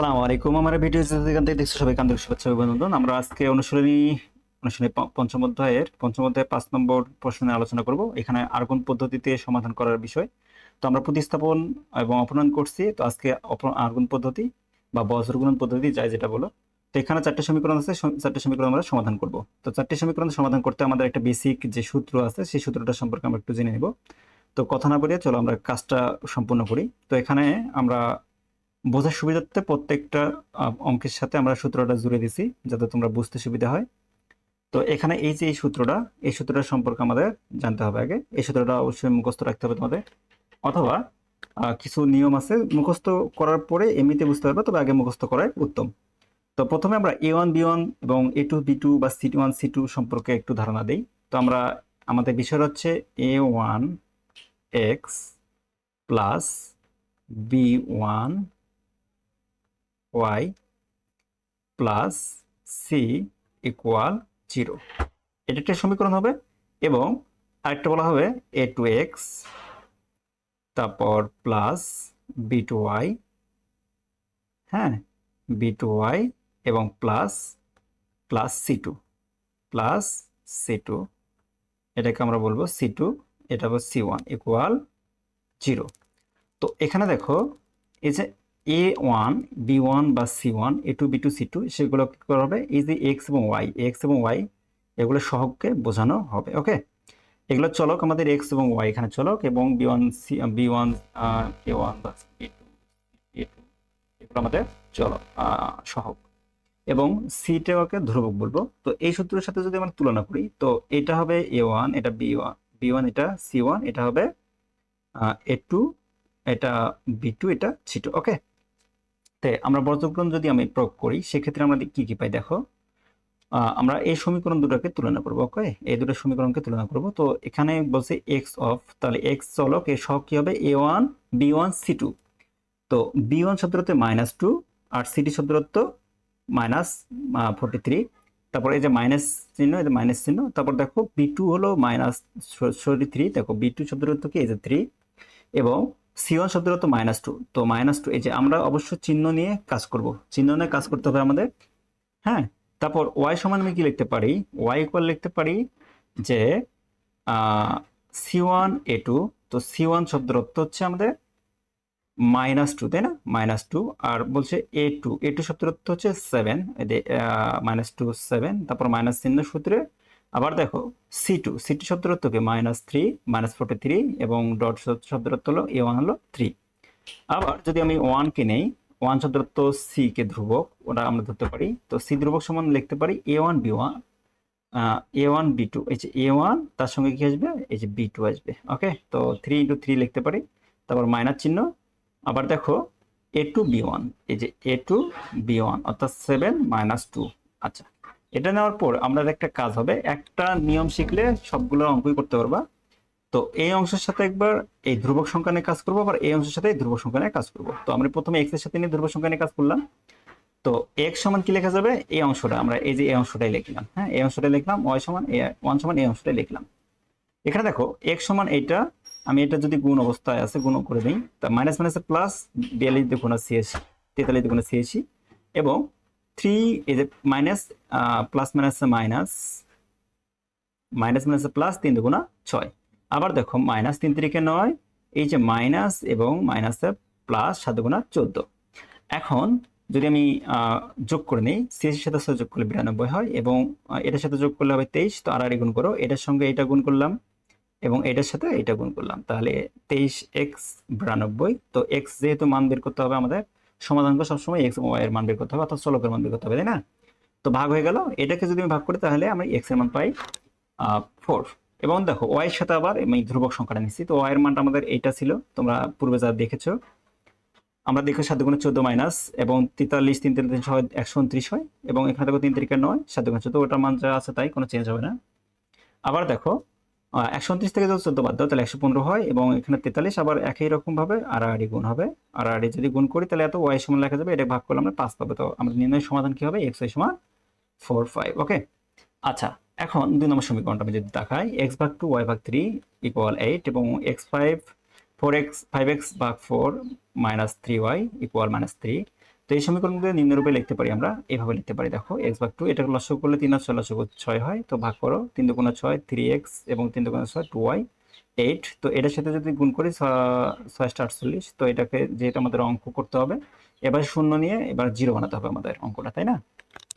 আসসালামু আলাইকুম। আমার ভিডিও যেখান থেকে দেখছ সবাই কান্দের শুভেচ্ছা অভিনন্দন। আমরা আজকে অনুশীলনী অনুশীলনী পঞ্চম অধ্যায়ের পঞ্চম অধ্যায়ের পাঁচ নম্বর প্রশ্ন আলোচনা করব। এখানে আর্গন পদ্ধতিতে সমাধান করার বিষয়। তো আমরা প্রতিস্থাপন এবং অপনয়ন করছি। তো আজকে আর্গন পদ্ধতি বা বজ্রগুণন পদ্ধতি যাই যেটা বলো। তো এখানে চারটে সমীকরণ আছে চারটে সমীকরণ আমরা সমাধান করব। তো চারটে সমীকরণ সমাধান করতে আমাদের একটা বেসিক যে সূত্র আছে, সেই সূত্রটা সম্পর্কে আমরা একটু জেনে নেব। তো কথা না বলে চলো আমরা কাজটা সম্পূর্ণ করি। তো এখানে আমরা বোঝার সুবিধার্থে প্রত্যেকটা অঙ্কের সাথে আমরা সূত্রটা জুড়ে দিছি, যাতে তোমরা বুঝতে সুবিধা হয়। তো এখানে এই যে এই সূত্রটা এই সূত্রটা সম্পর্কে আমাদের জানতে হবে আগে। এই সূত্রটা অবশ্যই মুখস্থ রাখতে হবে তোমাদের। অথবা কিছু নিয়ম আছে, মুখস্থ করার পরে এমনিতে বুঝতে পারবে, তবে আগে মুখস্থ করাই উত্তম। তো প্রথমে আমরা এ ওয়ান বি ওয়ান এবং এ টু বি টু বা সি ওয়ান সি টু সম্পর্কে একটু ধারণা দিই। তো আমরা, আমাদের বিষয় হচ্ছে A one X plus B one Y plus C equal zero. এটা একটা সমীকরণ হবে এবং আরেকটা বলা হবে এ টু এক্স, তারপর প্লাস বি টু ওয়াই হ্যাঁ বি টু ওয়াই এবং plus plus C two, plus C two, এটাকে আমরা বলব সি টু, এটা হবে সি ওয়ান ইকুয়াল জিরো। তো এখানে দেখো, এই যে এ ওয়ান বি ওয়ান বা C one A two B two C two সেগুলো কি করা হবে? এই যে এক্স এবং ওয়াই এক্স এবং ওয়াই এগুলো সহগকে বোঝানো হবে ওকে এগুলো চলক, আমাদের এক্স এবং ওয়াই এখানে চলক এবং B one C B one A one বা বি টু এ টু এগুলো আমাদের চলক সহগ। এবং সিটাকে ধ্রুবক বলব। তো এই সূত্রের সাথে যদি আমরা তুলনা করি, তো এটা হবে এ ওয়ান এটা বি ওয়ান বি ওয়ান এটা সি ওয়ান এটা হবে এ টু এটা বি টু এটা সি টু ওকে তে আমরা বর্জগ্রহণ যদি আমি প্রয়োগ করি, সেক্ষেত্রে আমরা কি কি পাই দেখো? আমরা এই সমীকরণ দুটোকে তুলনা করব ওকে এই দুটো সমীকরণকে তুলনা করব। তো এখানে বলছে এক্স অফ তাহলে এক্স চলক, এর সহ কি হবে? A one B one C two তো বি ওয়ান শব্দরত্ব মাইনাস টু আর সিটি শব্দরত্ব মাইনাস ফোরটি থ্রি তারপর এই যে মাইনাস চিহ্ন, এই যে মাইনাস চিহ্ন, তারপর দেখো বি টু হলো মাইনাস ফোরটি থ্রি দেখো বি টু শব্দরত্ব কি? এই যে থ্রি এবং সি ওয়ান শব্দের অর্থ মাইনাস টু তো মাইনাস টু এই যে আমরা অবশ্য চিহ্ন নিয়ে কাজ করব। চিহ্ন নিয়ে কাজ করতে হবে আমাদের হ্যাঁ? তারপর ওয়াই সমান আমি কি লিখতে পারি? ওয়াই ইকুয়াল লিখতে পারি যে সি ওয়ান এ টু তো সি ওয়ান শব্দের অর্থ হচ্ছে আমাদের মাইনাস টু তাই না? মাইনাস টু আর বলছে এ টু এ টু শব্দের অর্থ হচ্ছে সেভেন মাইনাস টু সেভেন তারপর মাইনাস চিহ্ন সূত্রে আবার দেখো সি টু সি টু শব্দের অর্থ কি minus three minus forty three এবং ডট শব্দের অর্থ হলো এ ওয়ান হলো থ্রি আবার যদি আমি ওয়ানকে নেই ওয়ান শব্দের অর্থ সি কে ধ্রুবক, ওটা আমরা ধরতে পারি। তো সি ধ্রুবক সমান লিখতে পারি A one B one A one B two এই যে এ ওয়ান তার সঙ্গে কি আসবে? এই যে বি টু আসবে ওকে তো থ্রি ইন্টু থ্রি লিখতে পারি, তারপর মাইনাস চিহ্ন। আবার দেখো এ টু বি ওয়ান এই যে এ টু বি ওয়ান অর্থাৎ সেভেন মাইনাস টু আচ্ছা এটা নেওয়ার পর আমরা একটা কাজ হবে। একটা নিয়ম শিখলে সবগুলো অঙ্কই করতে পারবা। তো এই অংশের সাথে একবার এই ধ্রুবক সংখ্যা নিয়ে কাজ করব, আবার এই অংশের সাথে এই ধ্রুবক সংখ্যা নিয়ে কাজ করব। তো আমরা প্রথমে এক্সের সাথে নিয়ে ধ্রুবক সংখ্যা নিয়ে কাজ করলাম। তো এক্স সমান কি লেখা যাবে? এই অংশটা। আমরা এই যে এই অংশটাই লিখলাম হ্যাঁ? এই অংশটাই লিখলাম ওয়াই সমান ওয়ান সমান এই অংশটাই লিখলাম। এখানে দেখো এক্স সমান এইটা, আমি এটা যদি গুণ অবস্থায় আছে, গুণ করে দিই, তা মাইনাস মাইনাসে প্লাস বিয়াল্লিশ দিয়ে গুণ ছিয়াশি, তেতাল্লিশ দিয়ে গুণ ছিয়াশি, এবং থ্রি এই যে আবার দেখো এই যে এবং এখন যদি আমি যোগ করে নিই সিএসির সাথে সাথে যোগ করলে বিরানব্বই হয় এবং এটার সাথে যোগ করলে হবে তেইশ, তো আর গুণ করো, এটার সঙ্গে এটা গুণ করলাম এবং এটার সাথে এটা গুণ করলাম। তাহলে তেইশ এক্স বিরানব্বই, তো এক্স যেহেতু মান বের করতে হবে আমাদের সমাধান করে সবসময় এক্স ওয়াই এর মান বের করতে হবে, অর্থাৎ চলকের মান বের করতে হবে, তাই না? তো ভাগ হয়ে গেল। এটাকে যদি আমি ভাগ করি, তাহলে আমি এক্সের মান পাই ফোর এবং দেখো ওয়াই এর সাথে আবার আমি ধ্রুবক সংখ্যাটা নিচ্ছি। তো ওয়াই এর মানটা আমাদের এইটা ছিল, তোমরা পূর্বে যা দেখেছ। আমরা দেখো সাত গুণে চোদ্দ মাইনাস এবং তেতাল্লিশ, তিন তিন হয় একশো উনত্রিশ হয়। এবং এখানে দেখো তিন তারিখে নয়, সাত গুণে চোদ্দ, ওটার মান যা আছে তাই, কোনো চেঞ্জ হবে না। আবার দেখো একশো উনত্রিশ থেকে যদি চোদ্দ বাদ দাও, তাহলে একশো পনেরো হয় এবং এখানে তেতাল্লিশ আবার একই রকম ভাবে আড়াআড়ি গুণ হবে। আড়াআড়ি যদি গুণ করি, তাহলে এত ওয়াই সমান লেখা যাবে, এটা ভাগ করলে আমরা পাঁচ পাবো। তো আমাদের নির্ণয় সমাধান কি হবে? এক্স ওয়াই সমান ফোর ফাইভ ওকে আচ্ছা এখন দুই নম্বর সমীকরণটা আমি যদি দেখাই এক্স ভাগ টু ওয়াই ভাগ থ্রি ইকুয়াল এইট এবং X five four X five X ভাগ four minus three Y equal minus three তো এই সমীকরণগুলো নিম্নরূপে লিখতে পারি আমরা। এভাবে লিখতে পারি, দেখো এক্স ভাগ টু এটা লসক করলে তিন আর ছয় লসক ছয় হয়। তো ভাগ করো, তিন দুগুণা ছয় থ্রি এক্স এবং তিন দুগুণা ছয় টু ওয়াই এইট তো এটার সাথে যদি গুণ করি ছয়শটা আটচল্লিশ, তো এটাকে যেহেতু আমাদের অঙ্ক করতে হবে, এবার শূন্য নিয়ে এবার জিরো বানাতে হবে আমাদের অঙ্কটা, তাই না?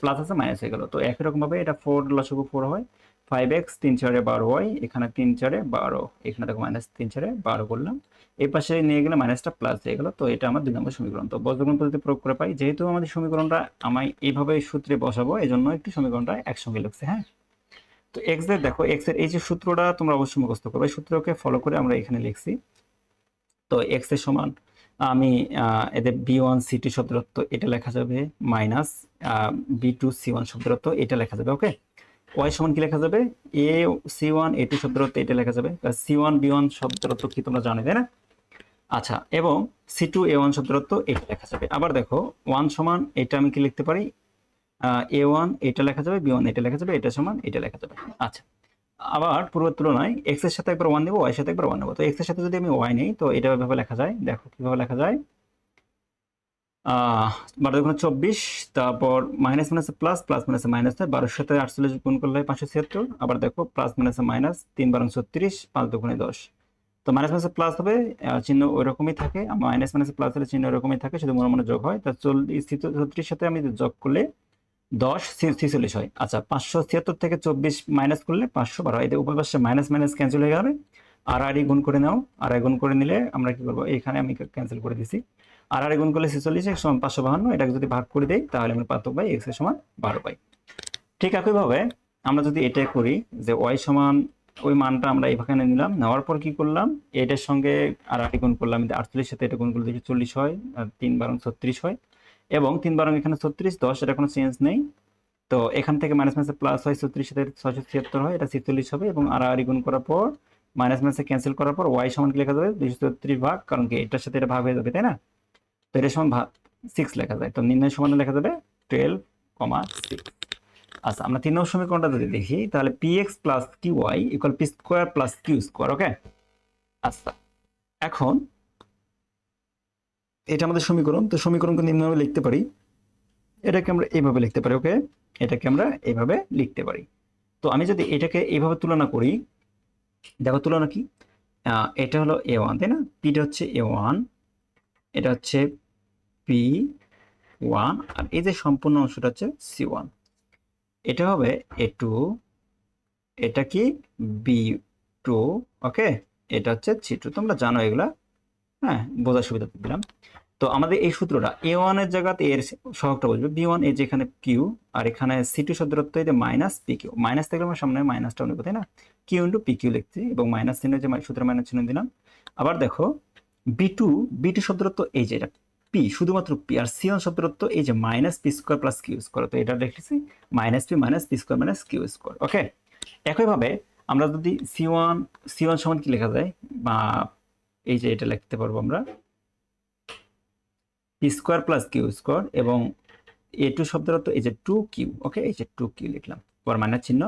প্লাস আছে মাইনাস হয়ে গেল। তো একই রকমভাবে এটা ফোর লসক ফোর হয়। ফাইভ এক্স তিন চারে বারো ওয়াই এখানে তিন চারে বারো এখানে দেখো মাইনাস তিন চারে বারো করলাম। এই পাশে নিয়ে গেলে মাইনাসটা প্লাস হয়ে গেল, তো এটা আমার দুই নম্বর সমীকরণ। তো বজ্রগুণ পদ্ধতি প্রয়োগ করে পাই, যেহেতু আমাদের সমীকরণটা আমি এইভাবে সূত্রে বসাবো এই জন্য একটু সমীকরণটা একসঙ্গে লিখছে হ্যাঁ? তো এক্সের দেখো এক্সের এই যে সূত্রটা তোমরা অবশ্যই মুখস্থ করবে সূত্রকে ফলো করে আমরা এখানে লিখছি। তো এক্সের সমান, আমি এদের বি ওয়ান সি টু শব্দরত্ব এটা লেখা যাবে minus B two C one শব্দরত্ব এটা লেখা যাবে ওকে ওয়াই সমান কি লেখা যাবে? A C one A two শব্দরত্ব এটা লেখা যাবে। সি ওয়ান বি ওয়ান শব্দরত্ব কি তোমরা জানো তাই না? আচ্ছা এবং সি টু এ ওয়ান শব্দরত্ব এটা লেখা যাবে। আবার দেখো ওয়ান সমান এটা আমি কি লিখতে পারি? এ ওয়ান এটা লেখা যাবে বি ওয়ান এটা লেখা যাবে, এটা সমান এটা লেখা যাবে। আচ্ছা আবার পূর্বের তুলনায় এক্সের সাথে একবার ওয়ান নেব ওয়াই সাথে একবার ওয়ান নেব। তো এক্সের সাথে যদি আমি ওয়াই নেই, তো এটা এভাবে লেখা যায়। দেখো কীভাবে লেখা যায়। বারো দুগুণ চব্বিশ, তারপর minus minus plus plus minus minus হয় সাথে আটচল্লিশ গুণ করলে পাঁচশো ছিয়াত্তর, আবার দেখো প্লাস মাইনাস মাইনাস তিন বারো ছত্রিশ, পাঁচ দুগুণে দশ। তো মাইনাস মাইনাস প্লাস হবে চিহ্ন ওই রকমই থাকে মাইনাস মাইনাস প্লাস হলে চিহ্ন ওরকমই থাকে, শুধু মনে মনে যোগ হয়। তা চল্লিশ ছত্রিশ সাথে আমি যোগ করলে দশ ছিচল্লিশ হয়। আচ্ছা পাঁচশো ছিয়াত্তর থেকে চব্বিশ মাইনাস করলে পাঁচশো বারো এতে উভয় পাশে মাইনাস মাইনাস ক্যান্সেল হয়ে যাবে আর আর গুণ করে নাও। আর গুণ করে নিলে আমরা কি করব? এখানে আমি ক্যান্সেল করে দিছি। আর আর গুণ করলে ছেচল্লিশ, এক সমান পাঁচশো বাহান্ন, এটাকে যদি ভাগ করে দেই, তাহলে আমরা পার্থক্য পাই এক্সের সমান বারো পাই। ঠিক একইভাবে আমরা যদি এটা করি, যে ওয়াই সমান ওই মানটা আমরা এখানে নিলাম, নেওয়ার পর কি করলাম? এটার সঙ্গে আর আর গুণ করলাম আটচল্লিশ সাথে এটা গুণ করলে দেখি চল্লিশ হয়, আর তিন বারো ছত্রিশ হয়, এবং তিন বারো এখানে ছত্রিশ, দশ, এটা কোনো চেঞ্জ নেই। তো এখান থেকে মাইনাস মাইনাসে প্লাস হয় ছত্রিশ সাথে ছয়শো ছিয়াত্তর হয়, এটা ছিচল্লিশ হবে, এবং আর গুণ করার পর মাইনাস মাইনাসে ক্যান্সেল করার পর ওয়াই সমান লেখা যাবে? দুইশো ছত্রিশ ভাগ, কারণ কি এটার সাথে এটা ভাগ হয়ে যাবে, তাই না? তো এটা সমান ভাগ সিক্স লেখা যায়। তো নির্ণয় সমান লেখা যাবে টুয়েলভ কমা আচ্ছা আমরা তিন নম্বর সমীকরণটা যদি দেখি, তাহলে P X plus Q Y equal P square plus Q square okay আচ্ছা এখন এটা আমাদের সমীকরণ, তো সমীকরণকে নিম্নভাবে লিখতে পারি। এটাকে আমরা এইভাবে লিখতে পারি ওকে এটাকে আমরা এইভাবে লিখতে পারি। তো আমি যদি এটাকে এইভাবে তুলনা করি দেখো তুলনা কি? এটা হলো এ ওয়ান তাই না? পিটা হচ্ছে এ ওয়ান এটা হচ্ছে পি ওয়ান আর এই যে সম্পূর্ণ অংশটা হচ্ছে সি ওয়ান এটা হবে এ টু এটা কি? বি টু ওকে এটা হচ্ছে সি টু তোমরা জানো এগুলা হ্যাঁ? বোঝার সুবিধা দিলাম। তো আমাদের এই সূত্রটা এ ওয়ানের জায়গাতে এর সহগটা বলবে বি ওয়ান এই যেখানে কিউ আর এখানে সি টু শব্দরত্ব এই যে মাইনাস পি কিউ মাইনাস থাকলে আমার সামনে মাইনাসটা নেব তাই না? কিউ ইন্টু পি কিউ লিখছি এবং মাইনাস চিহ্ন যে সূত্র মাইনাস চিহ্ন দিলাম। আবার দেখো বি টু বি টু শব্দরত্ব এই যে এটা পি শুধুমাত্র পি আর সি ওয়ান শব্দরত্ব এই যে minus P square plus Q square তো এটা লিখেছি minus P minus P square minus Q square okay একইভাবে আমরা যদি সি ওয়ান সি ওয়ান সমান কি লেখা যায়? বা এই যে এটা লিখতে পারব আমরা P square plus Q square এবং এ টু শব্দের অর্থ এই যে টু কিউ, ওকে? এই যে টু কিউ লিখলাম। পর মাইনাস চিহ্ন।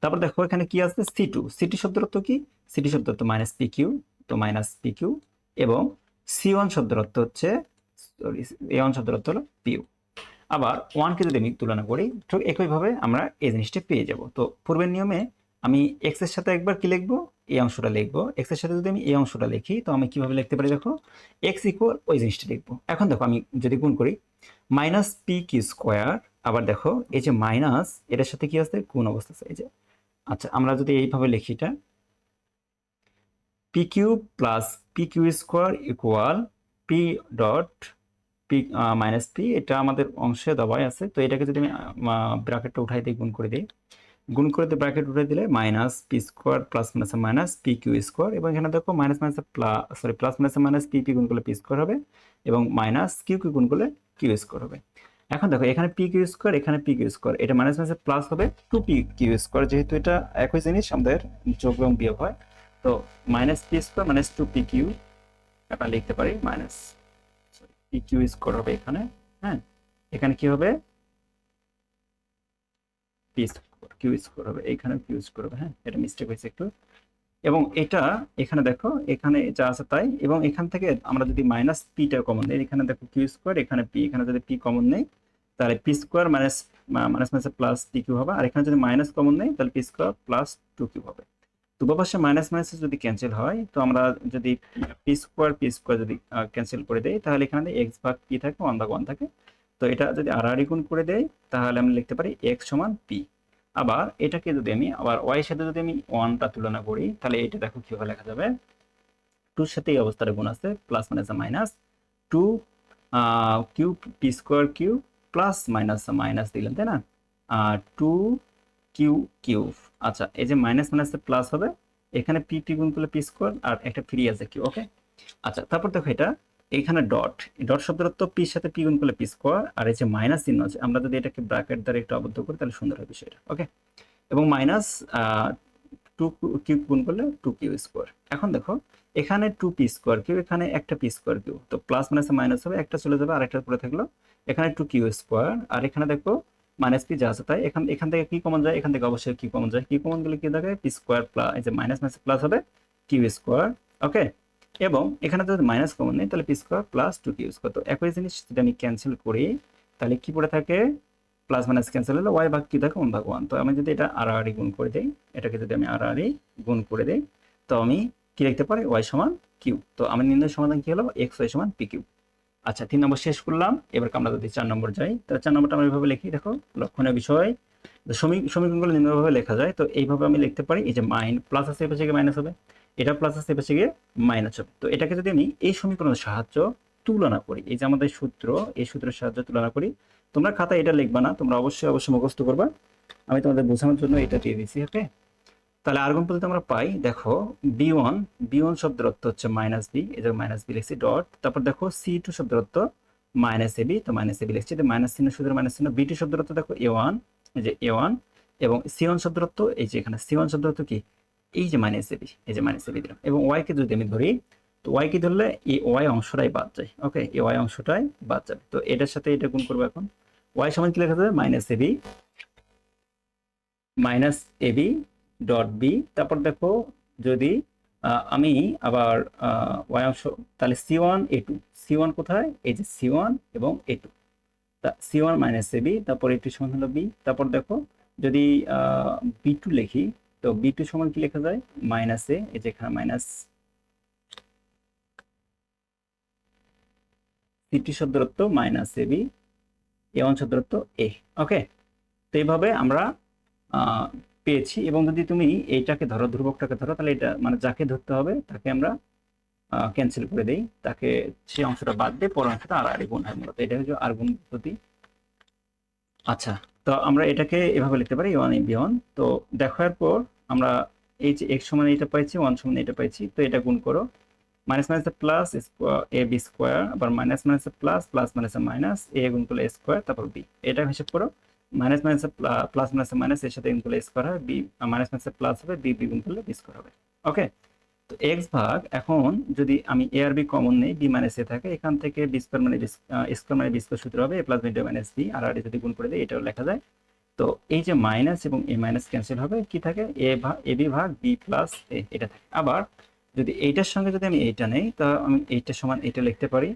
তারপর দেখো, এখানে কি আসছে সি টু। সি টু শব্দের অর্থ কি? সি টু শব্দের অর্থ মাইনাস পি কিউ, তো মাইনাস পি কিউ। এবং সি ওয়ান শব্দের অর্থ হচ্ছে, সরি, এ ওয়ান শব্দের অর্থ হলো পিউ আবার ওয়ানকে যদি আমি তুলনা করি, ঠিক একইভাবে আমরা এই জিনিসটা পেয়ে যাব। তো পূর্বের নিয়মে আমি এক্সের সাথে একবার কি লিখব? এই অংশটা লিখব। এক্সের সাথে যদি আমি এই অংশটা লিখি, তো আমি কীভাবে লিখতে পারি দেখো? এক্স ইকুয়াল ওই জিনিসটা লিখব। এখন দেখো আমি যদি গুণ করি মাইনাস পি কি স্কোয়ার আবার দেখো, এই যে মাইনাস এটার সাথে কি আছে? কোন অবস্থা আছে, এই যে। আচ্ছা আমরা যদি এইভাবে লিখি এটা P Q plus P Q square equal P dot P minus P এটা আমাদের অংশে দেওয়াই আছে। তো এটাকে যদি আমি ব্র্যাকেটটা উঠাই দিই গুণ করে দিই গুণ করে দিয়ে ব্র্যাকেট উঠে দিলে minus P square plus minus minus P Q square এবং এখানে দেখো minus minus plus sorry plus minus minus P P গুণ করলে পি স্কোয়ার হবে এবং মাইনাস কিউ কিউ গুণ করলে কিউ স্কোয়ার হবে। এখন দেখো এখানে পি কিউ স্কোয়ার এখানে পি কিউ স্কোয়ার এটা মাইনাস মাইনাস প্লাস হবে টু পি কিউ স্কোয়ার যেহেতু এটা একই জিনিস আমাদের যোগ এবং বিয়োগ হয়। তো minus P square minus two P Q আমরা লিখতে পারি মাইনাস পি কিউ স্কোয়ার হবে এখানে হ্যাঁ? এখানে কি হবে? পি কিউ স্কোর হবে এইখানে কিউ স্কোর হবে হ্যাঁ? এটা মিস্টেক হয়েছে একটু। এবং এটা, এখানে দেখো, এখানে যা আছে তাই, এবং এখান থেকে আমরা যদি মাইনাস পিটা কমন নেই, এখানে দেখো কিউ স্কোয়ার এখানে পি এখানে যদি পি কমন নেই, তাহলে P square minus minus minus plus P Q হবে, আর এখানে যদি মাইনাস কমন নেই, তাহলে P square plus two Q হবে। তো পাশে মাইনাস মাইনাস যদি ক্যান্সেল হয়, তো আমরা যদি পি স্কোয়ার পি স্কোয়ার যদি ক্যান্সেল করে দেই, তাহলে এখানে এক্স ভাগ পি থাকে ওয়ান ভাগ ওয়ান থাকে, তো এটা যদি আর আর গুণ করে দেই, তাহলে আমি লিখতে পারি এক্স সমান পি আবার এটাকে যদি আমি, আবার ওয়াই সাথে যদি আমি ওয়ানটা তুলনা করি, তাহলে এটা দেখো কীভাবে লেখা যাবে টুর সাথে এই অবস্থার গুণ আছে plus minus minus two Q P square Q plus minus minus দিলাম, তাই না? টু কিউ কিউ আচ্ছা এই যে মাইনাস মাইনাস প্লাস হবে, এখানে পি পি গুণ করলে পি স্কোয়ার আর একটা ফ্রি আছে কিউ ওকে আচ্ছা তারপর দেখো এটা এখানে ডট ডট শব্দের অর্থ পির সাথে পি গুণ করলে পি স্কোয়ার, আর এই যে মাইনাস চিহ্ন আছে, আমরা যদি এটাকে ব্র্যাকেট দ্বারা একটু আবদ্ধ করি, তাহলে সুন্দর হবে বিষয়টা, ওকে? এবং মাইনাস টু কিউ গুণ করলে টু কিউ স্কোয়ার। এখন দেখো, এখানে টু পি স্কোয়ার কিউ, এখানে একটা পি স্কোয়ার কিউ, তো প্লাস মাইনাসে মাইনাস হবে, একটা চলে যাবে আর একটা পরে থাকল, এখানে টু কিউ স্কোয়ার, আর এখানে দেখো, মাইনাস পি যা আছে তাই, এখান এখান থেকে কি কমন যায়? এখান থেকে অবশ্যই কি কমন যায়? কি কমন গেলে কি থাকে পি স্কোয়ার প্লাস এই যে মাইনাস মাইনাস প্লাস হবে, কিউ স্কোয়ার, ওকে? এবং এখানে যদি মাইনাস কমন নেই, তাহলে P square plus two Q square তো একই জিনিস যদি আমি ক্যান্সেল করি, তাহলে কি পড়ে থাকে? প্লাস মাইনাস ক্যান্সেল হলে ওয়াই ভাগ কি থাকে ওয়ান ভাগ ওয়ান তো আমি যদি এটা আর গুণ করে দিই, এটাকে যদি আমি আর গুণ করে দিই, তো আমি কি লিখতে পারি? ওয়াই সমান কিউ তো আমার নির্ণয় সমাধান কি হলো? এক্স ওয়াই সমান পি কিউ আচ্ছা তিন নম্বর শেষ করলাম। এবার আমরা যদি চার নম্বর যাই, তাহলে চার নম্বরটা আমরা এইভাবে লিখি, দেখো, লক্ষণীয় বিষয়। সমীকরণগুলো নিম্নভাবে লেখা যায়, তো এইভাবে আমি লিখতে পারি, এই যে মাইন প্লাস আছে এপাশে গিয়ে মাইনাস হবে। এটা প্লাস আছে এপাশে গিয়ে মাইনাস হবে। তো এটাকে যদি আমি এই সমীকরণের সাহায্য তুলনা করি, এই যে আমাদের সূত্র, এই সূত্রের সাহায্যে তুলনা করি, তোমরা খাতায় এটা লিখবা না, তোমরা অবশ্যই অবশ্যই মুখস্থ করবা। আমি তোমাদের বোঝানোর জন্য এটা দিয়ে দিচ্ছি ওকে তাহলে আর্গুন পদ্ধতি আমরা পাই, দেখো বি ওয়ান বি ওয়ান শব্দের অর্থ হচ্ছে মাইনাস বি এই যে মাইনাস বি লিখছি ডট তারপর দেখো সি টু শব্দের অর্থ মাইনাস এ বি তো মাইনাস এ বি লিখছি মাইনাস চিহ্ন শুধু মাইনাস চিহ্ন বি টু শব্দের অর্থ দেখো এ ওয়ান এই যে এ ওয়ান এবং সি ওয়ান শব্দের অর্থ, এই যে এখানে সি ওয়ান শব্দের অর্থ কি? এই যে মাইনাস এ বি এই যে মাইনাস এ বি দিলাম। এবং ওয়াই কে যদি আমি ধরি, তো ওয়াই কে ধরলে এই ওয়াই অংশটাই বাদ যায় ওকে এই ওয়াই অংশটাই বাদ যাবে। তো এটার সাথে এটা গুণ করব এখন। ওয়াই সমান কি লেখা যাবে? Minus A B minus A B dot B তারপর দেখো, যদি আমি আবার ওয়াই অংশ, তাহলে C one A two C one কোথায়? এই যে সি ওয়ান এবং A two C one minus A B তারপর টু সমান হলো বি তারপর দেখো, যদি বি টু লিখি তো বি টু সমান কি লেখা যায়? মাইনাস এ এই যে এখানে minus C two শব্দরত্ব minus A B A one শব্দরত্ব A okay তো এইভাবে আমরা পেয়েছি এবং যদি তুমি এইটাকে ধরো ধ্রুবকটাকে ধরো তাহলে এটা মানে যাকে ধরতে হবে তাকে আমরা ক্যান্সেল করে দেই। তাকে সেই অংশটা বাদ দিয়ে পর অংশটা আর আর গুণ হয় মূলত। এটা হচ্ছে আর গুণ পদ্ধতি। আচ্ছা তো আমরা এটাকে এভাবে লিখতে পারি ওয়ান বি ওয়ান তো দেখার পর আমরা এই যে এক্স সমান এটা পাইছি ওয়ান সমান এটা পাইছি, তো এটা গুণ করো। Minus minus plus A B square আবার minus minus plus plus minus minus A গুণ করলে স্কোয়ার তারপর বি এটা হিসেব করো minus minus plus minus minus এর সাথে গুণ করলে স্কোয়ার হবে বি মাইনাস মাইনাস প্লাস হবে বি বি গুণ করলে বি স্কোয়ার হবে। ওকে তো এক্স ভাগ, এখন যদি আমি এ আর বি কমন নেই বি মাইনাস এ থাকে, এখান থেকে বি স্কোয়ার মানে স্কোয়ার মানে বি স্কোয়ার সূত্র হবে A plus B minus B আর আর যদি গুণ করে দেয় এটাও লেখা যায় তো এই যে মাইনাস এবং এ মাইনাস ক্যান্সেল হবে, কি থাকে? এ ভাগ এ বি ভাগ বি প্লাস এ এটা থাকে। আবার যদি এইটার সঙ্গে যদি আমি এইটা নেই, তা আমি এইটার সমান এটা লিখতে পারি।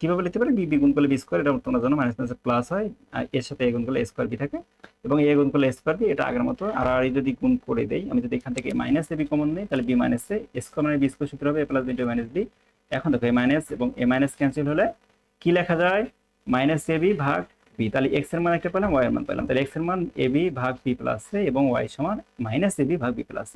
কীভাবে লিখতে পারি? বি বি গুণ করলে বি স্কোয়ার এটা তোমরা জানো মাইনাস মাইনাস প্লাস হয় এর সাথে এ গুণ করলে স্কোয়ার বি থাকে। এবং এ গুণ করলে স্কোয়ার বি এটা আগের মতো আর আর যদি গুণ করে দেই, আমি যদি এখান থেকে মাইনাস এ বি কমন নেই, তাহলে বি মাইনাস এ স্কোয়ার মানে বি স্কোয়ার সূত্র হবে A plus B minus B এখন দেখো এ মাইনাস এবং এ মাইনাস ক্যান্সেল হলে কি লেখা যায়? মাইনাস এ বি ভাগ বি, তাহলে এক্সের মান একটা পেলাম ওয়াই এর মান পেলাম। তাহলে এক্সের মান এ বি ভাগ বি প্লাস এবং ওয়াই সমান মাইনাস এ বি ভাগ বি প্লাস